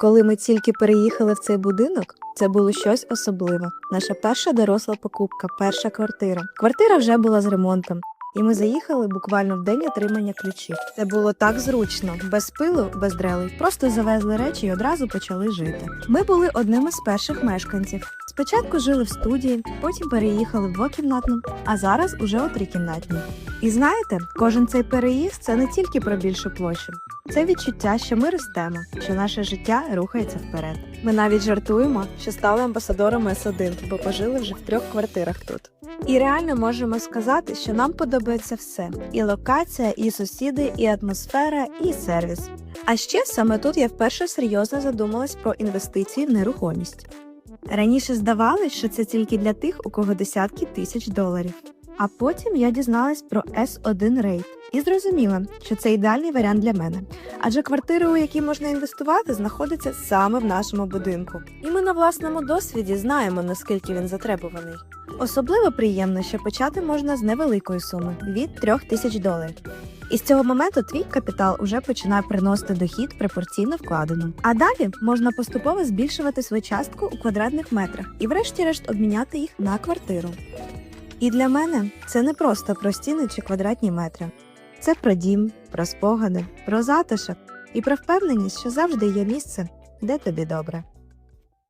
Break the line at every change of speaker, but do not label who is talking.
Коли ми тільки переїхали в цей будинок, це було щось особливе. Наша перша доросла покупка, перша квартира. Квартира вже була з ремонтом. І ми заїхали буквально в день отримання ключів. Це було так зручно, без пилу, без дрелей. Просто завезли речі і одразу почали жити. Ми були одними з перших мешканців. Спочатку жили в студії, потім переїхали в двокімнатну, а зараз уже у трикімнатній. І знаєте, кожен цей переїзд це не тільки про більшу площу. Це відчуття, що ми ростемо, що наше життя рухається вперед. Ми навіть жартуємо, що стали амбасадорами С1, бо пожили вже в трьох квартирах тут. І реально можемо сказати, що нам подобається все: і локація, і сусіди, і атмосфера, і сервіс. А ще саме тут я вперше серйозно задумалась про інвестиції в нерухомість. Раніше здавалось, що це тільки для тих, у кого десятки тисяч доларів. А потім я дізналась про S1 Rate і зрозуміла, що це ідеальний варіант для мене. Адже квартири, у які можна інвестувати, знаходяться саме в нашому будинку. І ми на власному досвіді знаємо, наскільки він затребуваний. Особливо приємно, що почати можна з невеликої суми від 3 тисяч доларів. І з цього моменту твій капітал уже починає приносити дохід пропорційно вкладеному. А далі можна поступово збільшувати свою частку у квадратних метрах і, врешті-решт, обміняти їх на квартиру. І для мене це не просто про стіни чи квадратні метри. Це про дім, про спогади, про затишок і про впевненість, що завжди є місце, де тобі добре.